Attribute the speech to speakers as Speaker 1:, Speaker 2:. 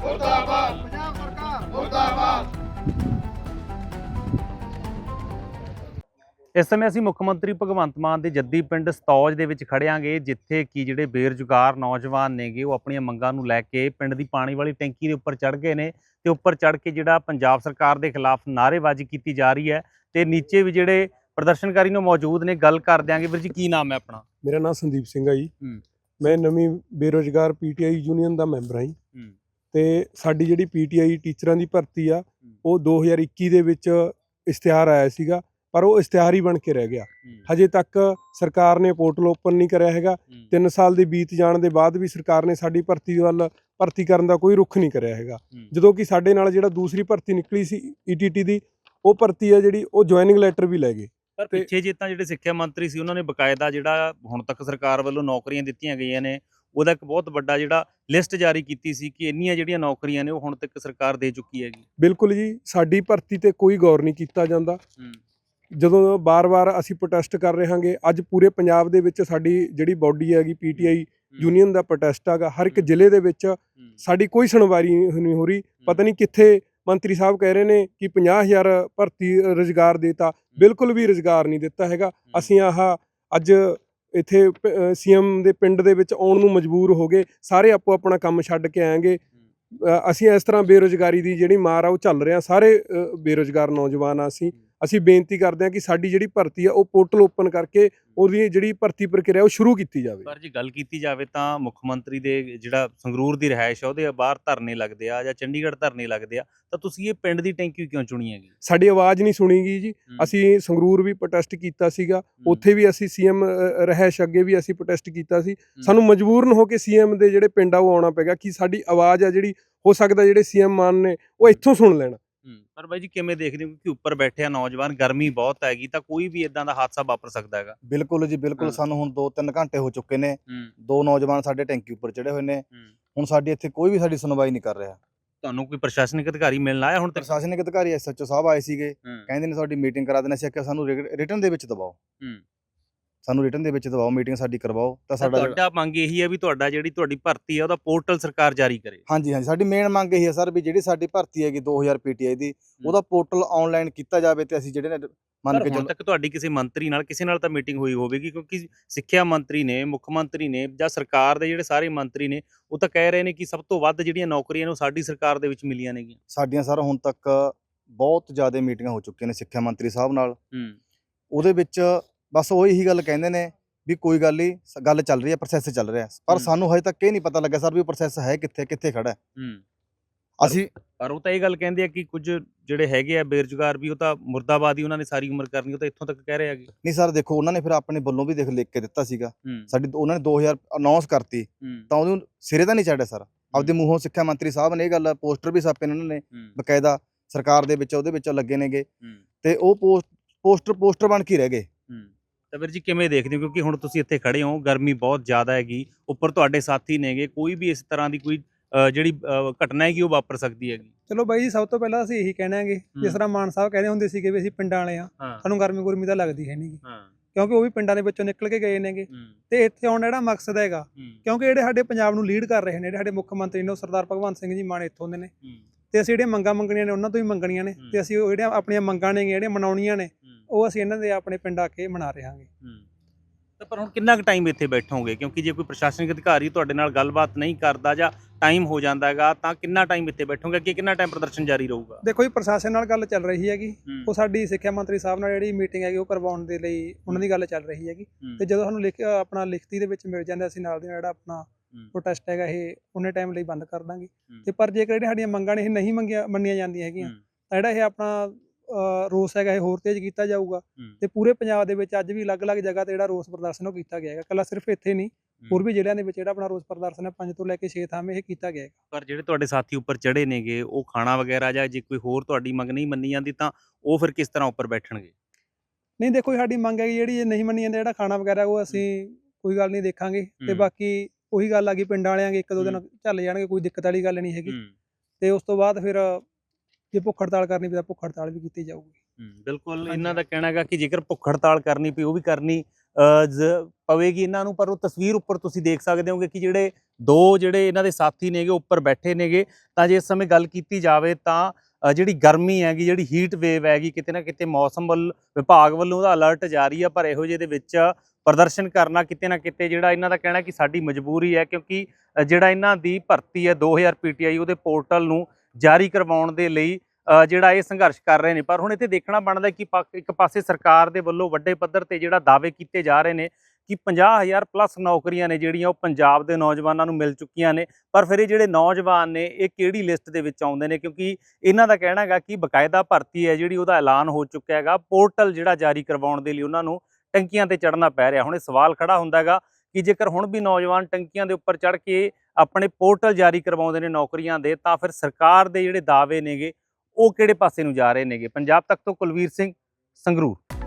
Speaker 1: ਮੁਰਦਾਬਾਦ। ਪੰਜਾਬ ਸਰਕਾਰ ਮੁਰਦਾਬਾਦ।
Speaker 2: ਇਸ ਸਮੇਂ ਅਸੀਂ ਮੁੱਖ ਮੰਤਰੀ ਭਗਵੰਤ ਮਾਨ ਦੇ ਜੱਦੀ ਪਿੰਡ ਸਤੌਜ ਦੇ ਵਿੱਚ ਖੜਿਆਂਗੇ ਜਿੱਥੇ ਕਿ ਜਿਹੜੇ ਬੇਰੁਜ਼ਗਾਰ ਨੌਜਵਾਨ ਨੇਗੇ ਉਹ ਆਪਣੀਆਂ ਮੰਗਾਂ ਨੂੰ ਲੈ ਕੇ ਪਿੰਡ ਦੀ ਪਾਣੀ ਵਾਲੀ ਟੈਂਕੀ ਦੇ ਉੱਪਰ ਚੜ ਗਏ ਨੇ ਤੇ ਉੱਪਰ ਚੜ ਕੇ ਜਿਹੜਾ ਪੰਜਾਬ ਸਰਕਾਰ ਦੇ ਖਿਲਾਫ ਨਾਅਰੇਬਾਜ਼ੀ ਕੀਤੀ ਜਾ ਰਹੀ ਹੈ ਤੇ ਨੀਚੇ ਵੀ ਜਿਹੜੇ ਪ੍ਰਦਰਸ਼ਨਕਾਰੀ ਨੂੰ ਮੌਜੂਦ ਨੇ ਗੱਲ ਕਰ ਦਿਆਂਗੇ। ਵੀਰ ਜੀ ਕੀ ਨਾਮ ਹੈ ਆਪਣਾ?
Speaker 3: ਮੇਰਾ ਨਾਮ ਸੰਦੀਪ ਸਿੰਘ ਆ ਜੀ।
Speaker 2: ਹੂੰ।
Speaker 3: ਮੈਂ ਨਵੀਂ ਬੇਰੋਜ਼ਗਾਰ ਪੀਟੀਆਈ ਯੂਨੀਅਨ ਦਾ ਮੈਂਬਰ ਹਾਂ ਜੀ।
Speaker 2: ਹੂੰ।
Speaker 3: ਤੇ ਸਾਡੀ ਜਿਹੜੀ ਪੀਟੀਆਈ ਟੀਚਰਾਂ ਦੀ ਭਰਤੀ ਆ ਉਹ 2021 ਦੇ ਵਿੱਚ ਇਸ਼ਤਿਹਾਰ ਆਇਆ ਸੀਗਾ ਪਰ ਉਹ ਇਸ਼ਤਿਹਾਰ ਹੀ ਬਣ ਕੇ ਰਹਿ ਗਿਆ। ਹਜੇ ਤੱਕ ਸਰਕਾਰ ਨੇ ਪੋਰਟਲ ਓਪਨ ਨਹੀਂ ਕਰਿਆ ਹੈਗਾ। 3 ਸਾਲ ਦੇ ਬੀਤ ਜਾਣ ਦੇ ਬਾਅਦ ਵੀ ਸਰਕਾਰ ਨੇ ਸਾਡੀ ਭਰਤੀ ਵੱਲ ਭਰਤੀ ਕਰਨ ਦਾ ਕੋਈ ਰੁਖ ਨਹੀਂ ਕਰਿਆ ਹੈਗਾ। ਜਦੋਂ ਕਿ ਸਾਡੇ ਨਾਲ ਜਿਹੜਾ ਦੂਸਰੀ ਭਰਤੀ ਨਿਕਲੀ ਸੀ ਈਟੀਟੀ ਦੀ ਉਹ ਭਰਤੀ ਆ ਜਿਹੜੀ ਉਹ ਜੁਆਇਨਿੰਗ ਲੈਟਰ ਵੀ ਲੈ ਗਏ।
Speaker 2: ਪਰ ਪਿੱਛੇ ਜੇ ਤਾਂ ਜਿਹੜੇ ਸਿੱਖਿਆ ਮੰਤਰੀ ਸੀ ਉਹਨਾਂ ਨੇ ਬਕਾਇਦਾ ਜਿਹੜਾ ਹੁਣ ਤੱਕ ਸਰਕਾਰ ਵੱਲੋਂ ਨੌਕਰੀਆਂ ਦਿੱਤੀਆਂ ਗਈਆਂ ਨੇ ਉਹਦਾ ਇੱਕ ਬਹੁਤ ਵੱਡਾ ਜਿਹੜਾ ਲਿਸਟ ਜਾਰੀ ਕੀਤੀ ਸੀ ਕਿ ਇੰਨੀਆਂ ਜਿਹੜੀਆਂ ਨੌਕਰੀਆਂ ਨੇ ਉਹ ਹੁਣ ਤੱਕ ਸਰਕਾਰ ਦੇ ਚੁੱਕੀ ਹੈਗੀ।
Speaker 3: ਬਿਲਕੁਲ ਜੀ ਸਾਡੀ ਭਰਤੀ ਤੇ ਕੋਈ ਗੌਰ ਨਹੀਂ ਕੀਤਾ ਜਾਂਦਾ। ਜਦੋਂ ਬਾਰ-ਬਾਰ ਅਸੀਂ ਪ੍ਰੋਟੈਸਟ ਕਰ ਰਹੇ ਹਾਂਗੇ ਅੱਜ ਪੂਰੇ ਪੰਜਾਬ ਦੇ ਵਿੱਚ ਸਾਡੀ ਜਿਹੜੀ ਬਾਡੀ ਹੈਗੀ ਪੀਟੀਆਈ ਯੂਨੀਅਨ ਦਾ ਪ੍ਰੋਟੈਸਟ ਹੈਗਾ ਹਰ ਇੱਕ ਜ਼ਿਲ੍ਹੇ ਦੇ ਵਿੱਚ ਸਾਡੀ ਕੋਈ ਸੁਣਵਾਈ ਨਹੀਂ ਹੋ ਰਹੀ। ਪਤਾ ਨਹੀਂ ਕਿੱਥੇ ਮੰਤਰੀ ਸਾਹਿਬ ਕਹਿ ਰਹੇ ਨੇ ਕਿ 50000 ਭਰਤੀ ਰੁਜ਼ਗਾਰ ਦੇਤਾ। ਬਿਲਕੁਲ ਵੀ ਰੁਜ਼ਗਾਰ ਨਹੀਂ ਦਿੱਤਾ ਹੈਗਾ। ਅਸੀਂ ਆਹ ਅੱਜ ਇੱਥੇ ਸੀਐਮ ਦੇ ਪਿੰਡ ਦੇ ਵਿੱਚ ਆਉਣ ਨੂੰ ਮਜਬੂਰ ਹੋ ਗਏ ਸਾਰੇ ਆਪੋ ਆਪਣਾ ਕੰਮ ਛੱਡ ਕੇ ਆਏਗੇ। ਅਸੀਂ ਇਸ ਤਰ੍ਹਾਂ ਬੇਰੁਜ਼ਗਾਰੀ ਦੀ ਜਿਹੜੀ ਮਾਰ ਆ ਉਹ ਚੱਲ ਰਿਹਾ ਸਾਰੇ ਅ, ਬੇਰੁਜ਼ਗਾਰ ਨੌਜਵਾਨ ਆ ਅਸੀਂ। ਅਸੀਂ ਬੇਨਤੀ ਕਰਦੇ ਹਾਂ ਕਿ ਸਾਡੀ ਜਿਹੜੀ ਭਰਤੀ ਆ ਉਹ ਪੋਰਟਲ ਓਪਨ ਕਰਕੇ ਉਹਦੀ ਜਿਹੜੀ ਭਰਤੀ ਪ੍ਰਕਿਰਿਆ ਉਹ ਸ਼ੁਰੂ ਕੀਤੀ ਜਾਵੇ।
Speaker 2: ਪਰ ਜੇ ਗੱਲ ਕੀਤੀ ਜਾਵੇ ਤਾਂ ਮੁੱਖ ਮੰਤਰੀ ਦੇ ਜਿਹੜਾ ਸੰਗਰੂਰ ਦੀ ਰਿਹਾਇਸ਼ ਆ ਉਹਦੇ ਬਾਹਰ ਧਰਨੇ ਲੱਗਦੇ ਆ ਜਾਂ ਚੰਡੀਗੜ੍ਹ ਧਰਨੇ ਲੱਗਦੇ ਆ ਤਾਂ ਤੁਸੀਂ ਇਹ ਪਿੰਡ ਦੀ ਟੈਂਕੀ ਕਿਉਂ ਚੁਣੀ ਹੈਗੀ?
Speaker 3: ਸਾਡੀ ਆਵਾਜ਼ ਨਹੀਂ ਸੁਣੀ ਗਈ ਜੀ ਅਸੀਂ ਸੰਗਰੂਰ ਵੀ ਪ੍ਰੋਟੈਸਟ ਕੀਤਾ ਸੀਗਾ। ਉੱਥੇ ਵੀ ਅਸੀਂ ਸੀਐਮ ਰਹਿਸ਼ ਅੱਗੇ ਵੀ ਅਸੀਂ ਪ੍ਰੋਟੈਸਟ ਕੀਤਾ ਸੀ। ਸਾਨੂੰ ਮਜਬੂਰਨ ਹੋ ਕੇ ਸੀਐਮ ਦੇ ਜਿਹੜੇ ਪਿੰਡ ਆ ਉਹ ਆਉਣਾ ਪੈਗਾ ਕਿ ਸਾਡੀ ਆਵਾਜ਼ ਆ ਜਿਹੜੀ ਹੋ ਸਕਦਾ ਜਿਹੜੇ ਸੀਐਮ ਮਾਨ ਨੇ ਉਹ ਇੱਥੋਂ ਸੁਣ ਲੈਣ।
Speaker 2: ਪਰ ਬਾਈ ਜੀ ਕਿਵੇਂ ਦੇਖਦੇ ਹੋ ਕਿ ਉੱਪਰ ਬੈਠਿਆ ਨੌਜਵਾਨ ਗਰਮੀ ਬਹੁਤ ਹੈਗੀ ਤਾਂ ਕੋਈ ਵੀ ਇਦਾਂ ਦਾ ਹਾਦਸਾ ਵਾਪਰ ਸਕਦਾ ਹੈਗਾ
Speaker 4: ਬਿਲਕੁਲ ਜੀ ਬਿਲਕੁਲ। ਸਾਨੂੰ ਹੁਣ 2-3 ਘੰਟੇ ਹੋ ਚੁੱਕੇ ਨੇ ਦੋ ਨੌਜਵਾਨ ਸਾਡੇ ਟੈਂਕੀ ਉੱਪਰ ਚੜੇ ਹੋਏ ਨੇ। ਹੁਣ ਸਾਡੀ ਇੱਥੇ ਕੋਈ ਵੀ ਸਾਡੀ ਸੁਣਵਾਈ ਨਹੀਂ ਕਰ ਰਿਹਾ
Speaker 2: ਤੁਹਾਨੂੰ ਕੋਈ ਪ੍ਰਸ਼ਾਸਨਿਕ ਅਧਿਕਾਰੀ ਮਿਲਣ ਆਇਆ ਹੁਣ
Speaker 4: ਪ੍ਰਸ਼ਾਸਨਿਕ ਅਧਿਕਾਰੀ ਐਸਐਚਓ ਸਾਹਿਬ ਆਏ ਸੀਗੇ। ਕਹਿੰਦੇ ਨੇ ਸਾਡੀ ਮੀਟਿੰਗ ਕਰਾ ਦੇਣਾ ਸੀ ਕਿ ਸਾਨੂੰ ਰਿਟਰਨ ਦੇ ਵਿੱਚ ਦਬਾਓ। ਸਾਨੂੰ ਰਿਟਰਨ ਦੇ ਵਿੱਚ ਦਬਾਓ ਮੀਟਿੰਗ ਸਾਡੀ ਕਰਵਾਓ ਤਾਂ ਸਾਡਾ
Speaker 2: ਤੁਹਾਡਾ ਮੰਗ ਇਹੀ ਹੈ ਵੀ ਤੁਹਾਡਾ ਜਿਹੜੀ ਤੁਹਾਡੀ ਭਰਤੀ ਹੈ ਉਹਦਾ ਪੋਰਟਲ ਸਰਕਾਰ ਜਾਰੀ ਕਰੇ।
Speaker 4: ਹਾਂਜੀ ਹਾਂਜੀ ਸਾਡੀ ਮੇਨ ਮੰਗ ਇਹੀ ਹੈ ਸਰ ਵੀ ਜਿਹੜੀ ਸਾਡੀ ਭਰਤੀ ਹੈਗੀ 2000 ਪੀਟੀਆਈ ਦੀ ਉਹਦਾ ਪੋਰਟਲ ਆਨਲਾਈਨ ਕੀਤਾ ਜਾਵੇ ਤੇ ਅਸੀਂ ਜਿਹੜੇ ਨੇ ਮੰਨ ਕੇ ਚੱਲ
Speaker 2: ਤੱਕ ਤੁਹਾਡੀ ਕਿਸੇ ਮੰਤਰੀ ਨਾਲ ਕਿਸੇ ਨਾਲ ਤਾਂ ਮੀਟਿੰਗ ਹੋਈ ਹੋਵੇਗੀ ਕਿਉਂਕਿ ਸਿੱਖਿਆ ਮੰਤਰੀ ਨੇ ਮੁੱਖ ਮੰਤਰੀ ਨੇ ਜਾਂ ਸਰਕਾਰ ਦੇ ਜਿਹੜੇ ਸਾਰੇ ਮੰਤਰੀ ਨੇ ਉਹ ਤਾਂ ਕਹਿ ਰਹੇ ਨੇ ਕਿ ਸਭ ਤੋਂ ਵੱਧ ਜਿਹੜੀਆਂ ਨੌਕਰੀਆਂ ਨੇ ਉਹ ਸਾਡੀ ਸਰਕਾਰ ਦੇ ਵਿੱਚ ਮਿਲੀਆਂ ਨੇਗੀਆਂ।
Speaker 4: ਸਾਡੀਆਂ ਸਰ ਹੁਣ ਤੱਕ ਬਹੁਤ ਜ਼ਿਆਦਾ ਮੀਟਿੰਗਾਂ ਹੋ ਚੁੱਕੀਆਂ ਨੇ ਸਿੱਖਿਆ ਮੰਤਰੀ ਸਾਹਿਬ ਨਾਲ।
Speaker 2: ਹੂੰ।
Speaker 4: ਉਹਦੇ ਵਿੱਚ ਬਸ ਉਹ ਇਹੀ ਗੱਲ ਕਹਿੰਦੇ ਨੇ ਵੀ ਕੋਈ ਗੱਲ ਨਹੀਂ ਗੱਲ ਚੱਲ ਰਹੀ ਹੈ ਪ੍ਰੋਸੈਸ ਚੱਲ ਰਿਹਾ। ਪਰ। ਸਾਨੂੰ ਹਜੇ ਤੱਕ ਇਹ ਨਹੀਂ ਪਤਾ ਲੱਗਾ ਸਰ ਵੀ ਉਹ ਪ੍ਰੋਸੈਸ ਹੈ ਕਿੱਥੇ ਕਿੱਥੇ ਖੜਾ ਹੈ। ਅਸੀਂ
Speaker 2: ਪਰ ਉਹ ਤਾਂ ਇਹ ਗੱਲ ਕਹਿੰਦੇ ਆ ਕਿ ਕੁਝ ਜਿਹੜੇ ਹੈਗੇ ਆ ਬੇਰੁਜ਼ਗਾਰ ਵੀ ਉਹ ਤਾਂ ਮੁਰਦਾਬਾਦੀ ਉਹਨਾਂ ਨੇ ਸਾਰੀ ਉਮਰ ਕਰਨੀ ਉਹ ਤਾਂ ਇੱਥੋਂ ਤੱਕ ਕਹਿ ਰਹੇ ਹੈਗੇ।
Speaker 4: ਨਹੀਂ ਸਰ ਦੇਖੋ ਉਹਨਾਂ ਨੇ ਫਿਰ ਆਪਣੇ ਵੱਲੋਂ ਵੀ ਦੇਖ ਲਿਖ ਕੇ ਦਿੱਤਾ ਸੀਗਾ। ਸਾਡੀ ਉਹਨਾਂ ਨੇ 2000 ਅਨਾਉਂਸ ਕਰਤੀ। ਤਾਂ ਉਹਨੂੰ ਸਿਰੇ ਤਾਂ ਨਹੀਂ ਚੜਿਆ ਸਰ। ਆਪਦੇ ਮੂੰਹੋਂ ਸਿੱਖਿਆ ਮੰਤਰੀ ਸਾਹਿਬ ਨੇ ਇਹ ਗੱਲ ਪੋਸਟਰ ਵੀ ਛਾਪੇ ਨੇ ਉਹਨਾਂ ਨੇ। ਬਕਾਇਦਾ ਸਰਕਾਰ ਦੇ ਵਿੱਚ ਉਹਦੇ ਵਿੱਚ ਲੱਗੇ ਨੇਗੇ। ਤੇ ਉਹ ਪੋਸਟ ਪੋਸਟਰ ਪੋਸਟਰ ਬਣ ਕੇ ਰਹਿ ਗਏ।
Speaker 2: ਤਾਂ ਵੀਰ ਜੀ ਕਿਵੇਂ ਦੇਖਦੇ ਹੋ? ਕਿਉਂਕਿ ਹੁਣ ਤੁਸੀਂ ਇੱਥੇ ਖੜੇ ਹੋ ਗਰਮੀ ਬਹੁਤ ਜ਼ਿਆਦਾ ਹੈਗੀ ਉੱਪਰ ਤੁਹਾਡੇ ਸਾਥੀ ਨੇਗੇ ਕੋਈ ਵੀ ਇਸ ਤਰ੍ਹਾਂ ਦੀ ਕੋਈ ਅ, ਜਿਹੜੀ ਅ, ਘਟਨਾ ਹੈਗੀ ਉਹ ਵਾਪਰ ਸਕਦੀ ਹੈਗੀ?
Speaker 5: ਚਲੋ ਬਾਈ ਜੀ ਸਭ ਤੋਂ ਪਹਿਲਾਂ ਅਸੀਂ ਇਹੀ ਕਹਿਣਾਂਗੇ ਜਿਸ
Speaker 2: ਹੂੰ।
Speaker 5: ਤਰ੍ਹਾਂ ਮਾਨ ਸਾਹਿਬ ਕਹਿੰਦੇ ਹੁੰਦੇ ਸੀਗੇ ਵੀ ਅਸੀਂ ਪਿੰਡਾਂ ਵਾਲੇ ਆ
Speaker 2: ਹਾਂ।
Speaker 5: ਸਾਨੂੰ ਗਰਮੀ ਗੁਰਮੀ ਤਾਂ ਲੱਗਦੀ ਹੈ ਨਹੀਂਗੀ
Speaker 2: ਹਾਂ।
Speaker 5: ਕਿਉਂਕਿ ਉਹ ਵੀ ਪਿੰਡਾਂ ਦੇ ਵਿੱਚੋਂ ਨਿਕਲ ਕੇ ਗਏ ਨੇਗੇ।
Speaker 2: ਹੂੰ।
Speaker 5: ਤੇ ਇੱਥੇ ਆਉਣ ਦਾ ਜਿਹੜਾ ਮਕਸਦ ਹੈਗਾ
Speaker 2: ਹੂੰ।
Speaker 5: ਕਿਉਂਕਿ ਜਿਹੜੇ ਸਾਡੇ ਪੰਜਾਬ ਨੂੰ ਲੀਡ ਕਰ ਰਹੇ ਨੇ ਜਿਹੜੇ ਸਾਡੇ ਮੁੱਖ ਮੰਤਰੀ ਨੇ ਉਹ ਸਰਦਾਰ ਭਗਵੰਤ ਸਿੰਘ ਜੀ ਮਾਨ ਇੱਥੋਂ ਦੇ ਨੇ।
Speaker 2: ਹੂੰ।
Speaker 5: ਤੇ ਅਸੀਂ ਜਿਹੜੀਆਂ ਮੰਗਾਂ ਮੰਗਣੀਆਂ ਨੇ ਉਹਨਾਂ ਤੋਂ ਹੀ ਮੰਗਣੀਆਂ ਨੇ। ਤੇ ਅਸੀਂ ਉਹ ਜਿਹੜੀਆਂ ਆਪਣੀਆਂ ਮੰਗਾਂ ਨੇ ਜਿਹੜੀਆਂ ਮਨਾਉਣੀਆਂ ਨੇ ਉਹ ਅਸੀਂ ਇਹਨਾਂ ਦੇ ਆਪਣੇ ਪਿੰਡ ਆ ਕੇ ਮਨਾ ਰਹੇ ਹਾਂਗੇ
Speaker 2: ਹੂੰ। ਤਾਂ ਪਰ ਹੁਣ ਕਿੰਨਾ ਕੁ ਟਾਈਮ ਇੱਥੇ ਬੈਠੋਗੇ? ਕਿਉਂਕਿ ਜੇ ਕੋਈ ਪ੍ਰਸ਼ਾਸਨਿਕ ਅਧਿਕਾਰੀ ਤੁਹਾਡੇ ਨਾਲ ਗੱਲਬਾਤ ਨਹੀਂ ਕਰਦਾ ਜਾਂ ਟਾਈਮ ਹੋ ਜਾਂਦਾ ਹੈਗਾ ਤਾਂ ਕਿੰਨਾ ਟਾਈਮ ਇੱਥੇ ਬੈਠੋਗੇ? ਕਿ ਕਿੰਨਾ ਟਾਈਮ ਪ੍ਰਦਰਸ਼ਨ ਜਾਰੀ ਰਹੂਗਾ?
Speaker 5: ਦੇਖੋ ਜੀ ਪ੍ਰਸ਼ਾਸਨ ਨਾਲ ਗੱਲ ਚੱਲ ਰਹੀ ਹੈਗੀ। ਉਹ ਸਾਡੀ ਸਿੱਖਿਆ ਮੰਤਰੀ ਸਾਹਿਬ ਨਾਲ ਜਿਹੜੀ ਮੀਟਿੰਗ ਹੈਗੀ ਉਹ ਕਰਵਾਉਣ ਦੇ ਲਈ ਉਹਨਾਂ ਦੀ ਗੱਲ ਚੱਲ ਰਹੀ ਹੈਗੀ। ਤੇ ਜਦੋਂ ਸਾਨੂੰ ਲਿਖ ਆਪਣਾ ਲਿਖਤੀ ਦੇ ਵਿੱਚ ਮਿਲ ਜਾਂਦਾ ਅਸੀਂ ਨਾਲ ਦੀ ਨਾਲ ਜਿਹੜਾ ਆਪਣਾ ਪ੍ਰੋਟੈਸਟ ਹੈਗਾ ਇਹ ਉਹਨੇ ਟਾਈਮ ਲਈ ਬੰਦ ਕਰ ਦਾਂਗੇ। ਤੇ ਪਰ ਜੇਕਰ ਜਿਹੜੀਆਂ ਸਾਡੀਆਂ ਮੰਗਾਂ ਨੇ ਇਹ ਨਹੀਂ ਮੰਗੀਆਂ ਮੰਨੀਆਂ ਜਾਂਦੀਆਂ ਹੈਗੀਆਂ ਤਾਂ ਜਿਹੜਾ ਇਹ ਆਪਣਾ ਰੋਸ ਹੈਗਾ ਇਹ ਹੋਰ ਤੇਜ਼ ਕੀਤਾ ਜਾਊਗਾ।
Speaker 2: ਹੂੰ,
Speaker 5: ਤੇ ਪੂਰੇ ਪੰਜਾਬ ਦੇ ਵਿੱਚ ਅੱਜ ਵੀ ਅਲੱਗ-ਅਲੱਗ ਜਗ੍ਹਾ ਤੇ ਜਿਹੜਾ ਰੋਸ ਪ੍ਰਦਰਸ਼ਨ ਉਹ ਕੀਤਾ ਗਿਆ ਹੈਗਾ। ਕੱਲਾ ਸਿਰਫ ਇੱਥੇ ਨਹੀਂ ਹੋਰ ਵੀ ਜ਼ਿਲ੍ਹਿਆਂ ਦੇ ਵਿੱਚ ਜਿਹੜਾ ਆਪਣਾ ਰੋਸ ਪ੍ਰਦਰਸ਼ਨ ਹੈ 5 ਤੋਂ ਲੈ ਕੇ 6 ਥਾਵੇਂ ਇਹ ਕੀਤਾ ਗਿਆ ਹੈਗਾ।
Speaker 2: ਪਰ ਜਿਹੜੇ ਤੁਹਾਡੇ ਸਾਥੀ ਉੱਪਰ ਚੜੇ ਨੇਗੇ ਉਹ ਖਾਣਾ ਵਗੈਰਾ ਜਾਂ ਜੇ ਕੋਈ ਹੋਰ ਤੁਹਾਡੀ ਮੰਗ ਨਹੀਂ ਮੰਨੀ ਜਾਂਦੀ ਤਾਂ ਉਹ ਫਿਰ ਕਿਸ ਤਰ੍ਹਾਂ ਉੱਪਰ ਬੈਠਣਗੇ?
Speaker 5: ਨਹੀਂ ਦੇਖੋ ਸਾਡੀ ਮੰਗ ਹੈਗੀ ਜਿਹੜੀ ਇਹ ਨਹੀਂ ਮੰਨੀ ਜਾਂਦੀ ਜਿਹੜਾ ਖਾਣਾ ਵਗੈਰਾ ਉਹ ਅਸੀਂ ਕੋਈ ਗੱਲ ਨਹੀਂ ਦੇਖਾਂਗੇ। ਤੇ
Speaker 2: ਹੂੰ।
Speaker 5: ਬਾਕੀ ਉਹੀ ਗੱਲ ਆ ਗਈ ਪਿੰਡਾਂ ਵਾਲਿਆਂ ਦੇ ਇੱਕ ਦੋ ਦਿਨ
Speaker 2: ਹੂੰ।
Speaker 5: ਚੱਲ ਜਾਣਗੇ ਕੋਈ ਦਿੱਕਤ ਵਾਲੀ ਗੱਲ ਨਹੀਂ ਹੈਗੀ।
Speaker 2: ਹੂੰ,
Speaker 5: ਤੇ ਉਸ ਤੋਂ ਬਾਅਦ ਫਿਰ ਜੇ ਭੁੱਖ ਹੜਤਾਲ ਕਰਨੀ ਪਈ ਤਾਂ ਭੁੱਖ ਹੜਤਾਲ ਵੀ ਕੀਤੀ ਜਾਊਗੀ।
Speaker 2: ਬਿਲਕੁਲ ਇਹਨਾਂ ਦਾ ਕਹਿਣਾ ਹੈਗਾ ਕਿ ਜੇਕਰ ਭੁੱਖ ਹੜਤਾਲ ਕਰਨੀ ਪਈ ਉਹ ਵੀ ਕਰਨੀ ਪਵੇਗੀ ਇਹਨਾਂ ਨੂੰ ਪਰ ਉਹ ਤਸਵੀਰ ਉੱਪਰ ਤੁਸੀਂ ਦੇਖ ਸਕਦੇ ਹੋਗੇ ਕਿ ਜਿਹੜੇ ਦੋ ਜਿਹੜੇ ਇਹਨਾਂ ਦੇ ਸਾਥੀ ਨੇਗੇ ਉੱਪਰ ਬੈਠੇ ਨੇਗੇ। ਤਾਂ ਜੇ ਇਸ ਸਮੇਂ ਗੱਲ ਕੀਤੀ ਜਾਵੇ ਤਾਂ ਜਿਹੜੀ ਗਰਮੀ ਹੈਗੀ ਜਿਹੜੀ ਹੀਟ ਵੇਵ ਹੈਗੀ ਕਿਤੇ ਨਾ ਕਿਤੇ ਮੌਸਮ ਵੱਲ ਵਿਭਾਗ ਵੱਲੋਂ ਉਹਦਾ ਅਲਰਟ ਜਾਰੀ ਆ ਪਰ ਇਹੋ ਜਿਹੇ ਦੇ ਵਿੱਚ ਪ੍ਰਦਰਸ਼ਨ ਕਰਨਾ ਕਿਤੇ ਨਾ ਕਿਤੇ ਜਿਹੜਾ ਇਹਨਾਂ ਦਾ ਕਹਿਣਾ ਕਿ ਸਾਡੀ ਮਜਬੂਰੀ ਹੈ ਕਿਉਂਕਿ ਜਿਹੜਾ ਇਹਨਾਂ ਦੀ ਭਰਤੀ ਹੈ 2000 ਪੀਟੀਆਈ ਉਹਦੇ ਪੋਰਟਲ ਨੂੰ ਜਾਰੀ ਕਰਵਾਉਣ ਦੇ ਲਈ ਜਿਹੜਾ ਇਹ ਸੰਘਰਸ਼ ਕਰ ਰਹੇ ਨੇ। ਪਰ ਹੁਣ ਇੱਥੇ ਦੇਖਣਾ ਬਣਦਾ ਕਿ ਪਾ- ਇੱਕ ਪਾਸੇ ਸਰਕਾਰ ਦੇ ਵੱਲੋਂ ਵੱਡੇ ਪੱਧਰ ਤੇ ਜਿਹੜਾ ਦਾਅਵੇ ਕੀਤੇ ਜਾ ਰਹੇ ਨੇ ਕਿ 50000 ਪਲੱਸ ਨੌਕਰੀਆਂ ਨੇ ਜਿਹੜੀਆਂ ਉਹ ਪੰਜਾਬ ਦੇ ਨੌਜਵਾਨਾਂ ਨੂੰ ਮਿਲ ਚੁੱਕੀਆਂ ਨੇ। ਪਰ ਫਿਰ ਇਹ ਜਿਹੜੇ ਨੌਜਵਾਨ ਨੇ, ਇਹ ਕਿਹੜੀ ਲਿਸਟ ਦੇ ਵਿੱਚ ਆਉਂਦੇ ਨੇ? ਕਿਉਂਕਿ ਇਹਨਾਂ ਦਾ ਕਹਿਣਾ ਹੈਗਾ ਕਿ ਬਕਾਇਦਾ ਭਰਤੀ ਹੈ, ਜਿਹੜੀ ਉਹਦਾ ਐਲਾਨ ਹੋ ਚੁੱਕਿਆ ਹੈਗਾ। ਪੋਰਟਲ ਜਿਹੜਾ ਜਾਰੀ ਕਰਵਾਉਣ ਦੇ ਲਈ ਉਹਨਾਂ ਨੂੰ ਟੰਕੀਆਂ ਤੇ ਚੜ੍ਹਨਾ ਪੈ ਰਿਹਾ। ਹੁਣ ਇਹ ਸਵਾਲ ਖੜਾ ਹੁੰਦਾ ਹੈਗਾ ਕਿ ਜੇਕਰ ਹੁਣ ਵੀ ਨੌਜਵਾਨ ਟੰਕੀਆਂ ਦੇ ਉੱਪਰ ਚੜ੍ਹ ਕੇ ਆਪਣੇ ਪੋਰਟਲ ਜਾਰੀ ਕਰਵਾਉਂਦੇ ਨੇ ਨੌਕਰੀਆਂ ਦੇ, ਤਾਂ ਫਿਰ ਸਰਕਾਰ ਦੇ ਜਿਹੜੇ ਦਾਅਵੇ ਨੇਗੇ, ਉਹ ਕਿਹੜੇ ਪਾਸੇ ਨੂੰ ਜਾ ਰਹੇ ਨੇਗੇ? ਪੰਜਾਬ ਤੱਕ ਤੋਂ ਕੁਲਵੀਰ ਸਿੰਘ ਸੰਗਰੂਰ।